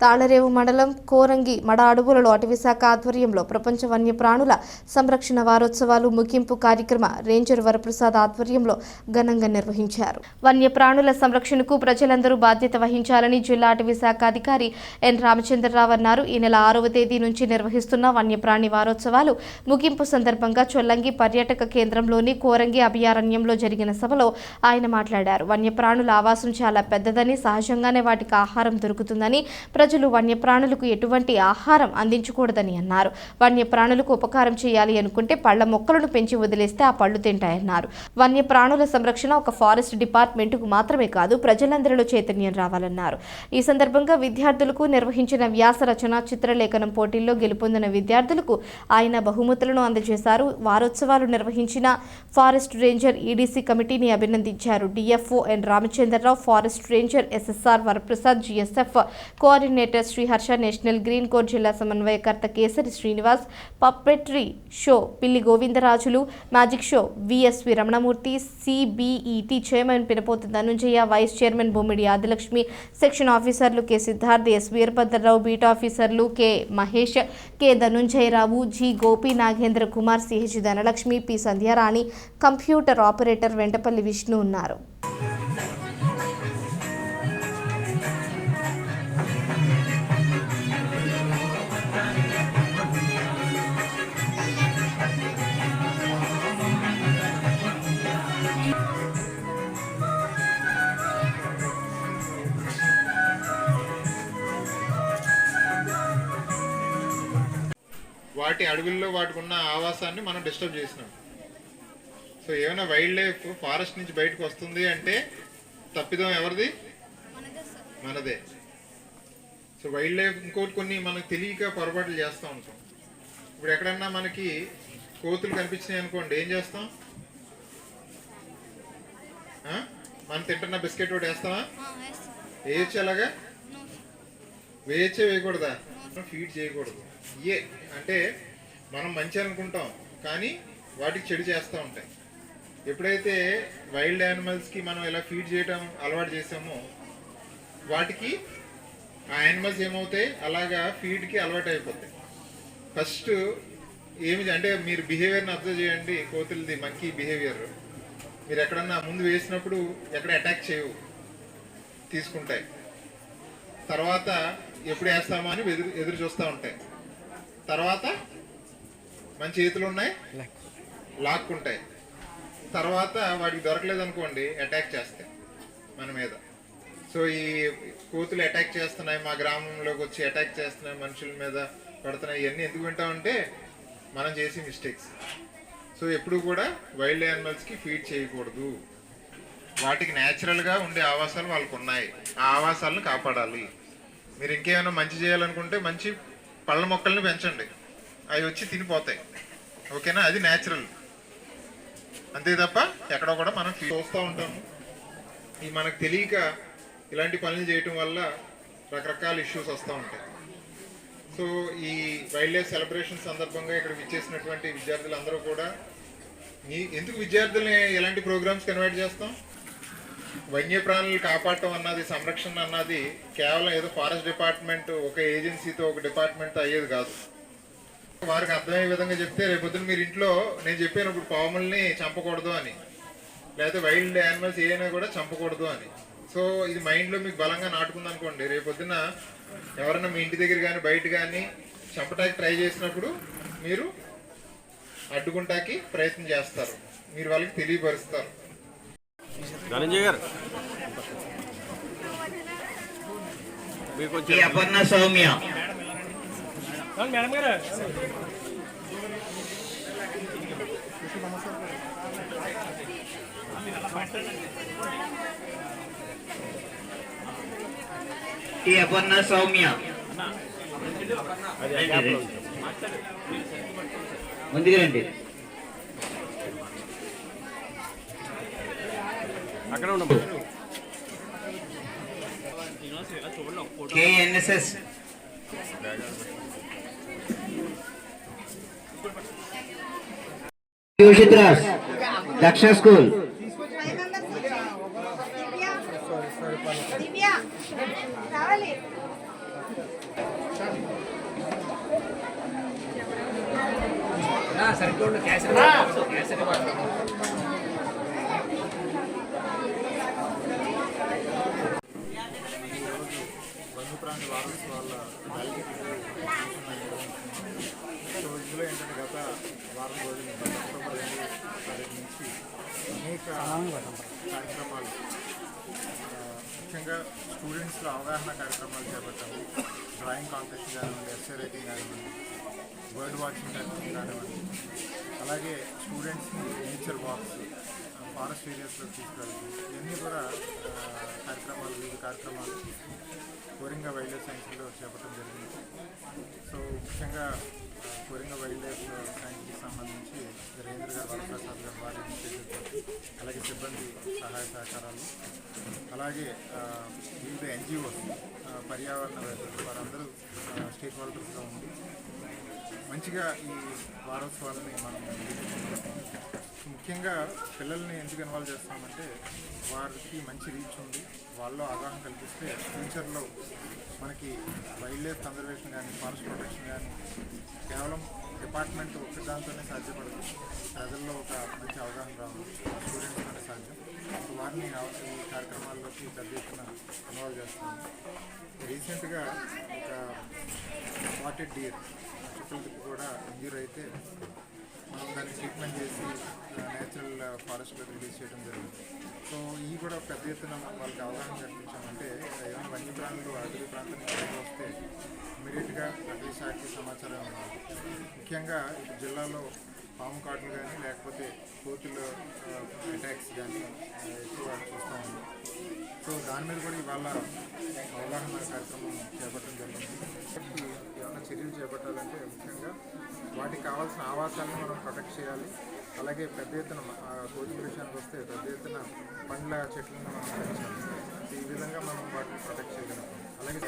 తాళరేవు మండలం కోరంగి మడ అడవులలో అటవీ ఆధ్వర్యంలో ప్రపంచ వన్యప్రాణుల సంరక్షణ వారోత్సవాలు ముగింపు కార్యక్రమ రేంజర్ వరప్రసాద్ ఆధ్వర్యంలో ఘనంగా నిర్వహించారు. వన్యప్రాణుల సంరక్షణకు ప్రజలందరూ బాధ్యత వహించాలని జిల్లా అటవీశాఖ అధికారి ఎన్ రామచంద్రరావు అన్నారు. ఈ నెల ఆరవ తేదీ నుంచి నిర్వహిస్తున్న వన్యప్రాణి వారోత్సవాలు ముగింపు సందర్భంగా చొల్లంగి పర్యాటక కేంద్రంలోని కోరంగి అభయారణ్యంలో జరిగిన సభలో ఆయన మాట్లాడారు. వన్యప్రాణుల ఆవాసం చాలా పెద్దదని సహజంగానే వాటికి ఆహారం దొరుకుతుందని ప్రజలు వన్యప్రాణులకు ఎటువంటి ఆహారం అందించకూడదని అన్నారు. వన్యప్రాణులకు ఉపకారం చేయాలి అనుకుంటే పళ్ళ మొక్కలను పెంచి వదిలేస్తే ఆ పళ్ళు తింటాయన్నారు. వన్యప్రాణుల సంరక్షణ ఒక ఫారెస్ట్ డిపార్ట్మెంట్కు మాత్రమే కాదు ప్రజలందరిలో చైతన్యం రావాలన్నారు. ఈ సందర్భంగా విద్యార్థులకు నిర్వహించిన వ్యాస రచన చిత్రలేఖనం పోటీల్లో గెలుపొందిన విద్యార్థులకు ఆయన బహుమతులను అందజేశారు. వారోత్సవాలు నిర్వహించిన ఫారెస్ట్ రేంజర్ ఈడీసీ కమిటీని అభినందించారు. DFO N Ramachandrarao forest ranger SSR Varaprasad GSF coordinator నేట Sri Harsha national green corps జిల్లా సమన్వయకర్త Kesari Srinivas puppetry show Pilli Govindarajulu magic show VSV Ramanamurthy CBET chairman Pinapothu Dhananjaya vice chairman Bommidi Adilakshmi section ఆఫీసర్లు K Siddharth S Veerabhadrarao beat ఆఫీసర్లు K Mahesh K Dhananjayarao G Gopi Nagendra Kumar CH Dhanalakshmi P Sandhyarani computer operator Ventapalli Vishnu ఉన్నారు. వాటి అడవుల్లో వాటికి ఉన్న ఆవాసాన్ని మనం disturb చేసినాం. So ఏమైనా వైల్డ్ లైఫ్ ఫారెస్ట్ నుంచి బయటకు వస్తుంది అంటే తప్పిదం ఎవరిది? మనదే సో వైల్డ్ లైఫ్ ఇంకోటి కొన్ని మనకు తెలియక పొరపాట్లు చేస్తూ ఉంటాం ఇప్పుడు ఎక్కడన్నా మనకి కోతులు కనిపించినాయి అనుకోండి ఏం చేస్తాం? మనం తింటున్న బిస్కెట్ ఒకటి వేస్తామా వేయచ్చు అలాగా? వేయచ్చే వేయకూడదా? ఫీడ్ చేయకూడదు. ఇయే. అంటే మనం మంచి అనుకుంటాం కానీ వాటికి చెడు చేస్తూ ఉంటాయి. ఎప్పుడైతే వైల్డ్ యానిమల్స్కి మనం ఇలా ఫీడ్ చేయడం అలవాటు చేసామో వాటికి ఆ యానిమల్స్ ఏమవుతాయి? అలాగా ఫీడ్కి అలవాటు అయిపోతాయి. ఫస్ట్ ఏమి అంటే మీరు బిహేవియర్ని అబ్జర్వ్ చేయండి కోతులది మంకీ బిహేవియర్. మీరు ఎక్కడన్నా ముందు వేసినప్పుడు ఎక్కడ అటాక్ చేయవు తీసుకుంటాయి. తర్వాత ఎప్పుడు వేస్తామా అని ఎదురు ఎదురు చూస్తూ ఉంటాయి. తర్వాత మన చేతులు ఉన్నాయి? లాక్కుంటాయి. తర్వాత వాడికి దొరకలేదు అనుకోండి అటాక్ చేస్తాయి మన మీద. సో ఈ కోతులు అటాక్ చేస్తున్నాయి మా గ్రామంలోకి వచ్చి అటాక్ చేస్తున్నాయి మనుషుల మీద పడుతున్నాయి ఇవన్నీ ఎందుకు వింటామంటే మనం చేసే మిస్టేక్స్ సో ఎప్పుడు కూడా వైల్డ్ యానిమల్స్కి ఫీడ్ చేయకూడదు. వాటికి న్యాచురల్గా ఉండే ఆవాసాలు వాళ్ళకు ఉన్నాయి ఆ ఆవాసాలను కాపాడాలి. మీరు ఇంకేమైనా మంచి చేయాలనుకుంటే మంచి పళ్ళ మొక్కల్ని పెంచండి. అవి వచ్చి తినిపోతాయి. ఓకేనా? అది న్యాచురల్ అంతే తప్ప ఎక్కడో కూడా మనం చూస్తూ ఉంటాము ఈ మనకు తెలియక ఇలాంటి పనులు చేయటం వల్ల రకరకాల ఇష్యూస్ వస్తూ ఉంటాయి. సో ఈ వైల్డ్ లైఫ్ సెలబ్రేషన్ సందర్భంగా ఇక్కడ విచ్చేసినటువంటి విద్యార్థులందరూ కూడా మీ ఎందుకు విద్యార్థుల్ని ఎలాంటి ప్రోగ్రామ్స్ కన్వర్ట్ చేస్తాం? వన్యప్రాణులు కాపాడటం అన్నది సంరక్షణ అన్నది కేవలం ఏదో ఫారెస్ట్ డిపార్ట్మెంట్ ఒక ఏజెన్సీతో ఒక డిపార్ట్మెంట్తో అయ్యేది కాదు. వారికి అర్థమయ్యే విధంగా చెప్తే రేపొద్దున మీరు ఇంట్లో నేను చెప్పాను ఇప్పుడు పాముల్ని చంపకూడదు అని. లేకపోతే వైల్డ్ యానిమల్స్ ఏమైనా కూడా చంపకూడదు అని. సో ఇది మైండ్లో మీకు బలంగా నాటుకుంది అనుకోండి రేపొద్దున ఎవరైనా మీ ఇంటి దగ్గర కానీ బయట కానీ చంపటానికి ట్రై చేసినప్పుడు మీరు అడ్డుకుంటాకి ప్రయత్నం చేస్తారు. మీరు వాళ్ళకి తెలియపరుస్తారు. ఈ అపర్ణ సౌమ్య. ఈ అపర్ణ సౌమ్య. ముందుకు రండి. అక్కడ ఉండము కేఎన్ఎస్ఎస్ యూషిత్ రాజ్ దక్ష స్కూల్. సరిగ్గా ఉండు క్యాసరీ క్యాసరీ రావాలి వన్యప్రాణి వారోత్సవాల సో ఇందులో ఏంటంటే గత వారం రోజుల నుంచి అక్టోబర్ రెండు తారీఖు నుంచి అనేక కార్యక్రమాలు ముఖ్యంగా స్టూడెంట్స్లో అవగాహన కార్యక్రమాలు చేపట్టాము. డ్రాయింగ్ కాంటెస్ట్ కానివ్వండి ఎస్ఏ రైటింగ్ కానివ్వండి బర్డ్ వాచింగ్ కార్యక్రమం కానివ్వండి అలాగే స్టూడెంట్స్ని నేచర్ వాక్స్ ఫారెస్ట్ ఏరియాస్లో తీసుకెళ్ళి ఇవన్నీ కూడా వివిధ కార్యక్రమాలు కోరింగ వైల్డ్ లైఫ్ సైన్స్లో చేపట్టడం జరిగింది. సో ముఖ్యంగా కోరింగ వైల్డ్ లైఫ్ సైన్స్కి సంబంధించి రేంద్ర గారు వరప్రసాద్ గారు వారి అలాగే సిబ్బంది సహాయ సహకారాలు అలాగే వివిధ ఎన్జిఓస్ పర్యావరణ వారందరూ స్టేక్ హోల్డర్స్గా ఉండి మంచిగా ఈ వారోత్సవాలని మనం ముఖ్యంగా పిల్లల్ని ఎందుకు ఇన్వాల్వ్ చేస్తామంటే వారికి మంచి రీచ్ ఉంది. వాళ్ళలో అవగాహన కల్పిస్తే ఫ్యూచర్లో మనకి వైల్డ్ లైఫ్ కన్జర్వేషన్ కానీ ఫారెస్ట్ ప్రొటెక్షన్ కానీ కేవలం డిపార్ట్మెంట్ ఒక దాంతోనే సాధ్యపడదు. ప్రజల్లో ఒక మంచి అవగాహన రావాలి. స్టూడెంట్స్తోనే సాధ్యం. వారిని ఈ కార్యక్రమాల్లోకి పెద్ద ఎత్తున ఇన్వాల్వ్ చేస్తాము రీసెంట్గా ఒక వాటెడ్ డియర్ చుక్కల కూడా ఇంజూర్ అయితే మనం దాన్ని ట్రీట్మెంట్ చేసి ఫారెస్ట్లో రిలీజ్ చేయడం జరిగింది. సో ఈ కూడా పెద్ద ఎత్తున మనం వాళ్ళకి అవగాహన కల్పించామంటే ఏమైనా వన్యప్రాణులు అటవీ ప్రాంతం వస్తే ఇమీడియట్గా అటవీ శాఖకి సమాచారం ఇవ్వాలి. ముఖ్యంగా జిల్లాలో పాము కాట్లు కానీ లేకపోతే కోతులు అటాక్స్ కానీ ఎక్కువ చూస్తూ ఉన్నాం. సో దాని మీద కూడా ఇవాళ అవగాహన కార్యక్రమం చేపట్టడం జరిగింది. ఏమైనా చర్యలు చేపట్టాలంటే ముఖ్యంగా వాటికి కావాల్సిన ఆవాసాలను మనం ప్రొటెక్ట్ చేయాలి. అలాగే పెద్ద ఎత్తున గోధుమ కోతుల విషయానికి వస్తే పెద్ద ఎత్తున పండ్ల చెట్లను మనం పెంచాలి. ఈ విధంగా మనం వాటిని ప్రొటెక్ట్ చేయగలుగుతాం. అలాగే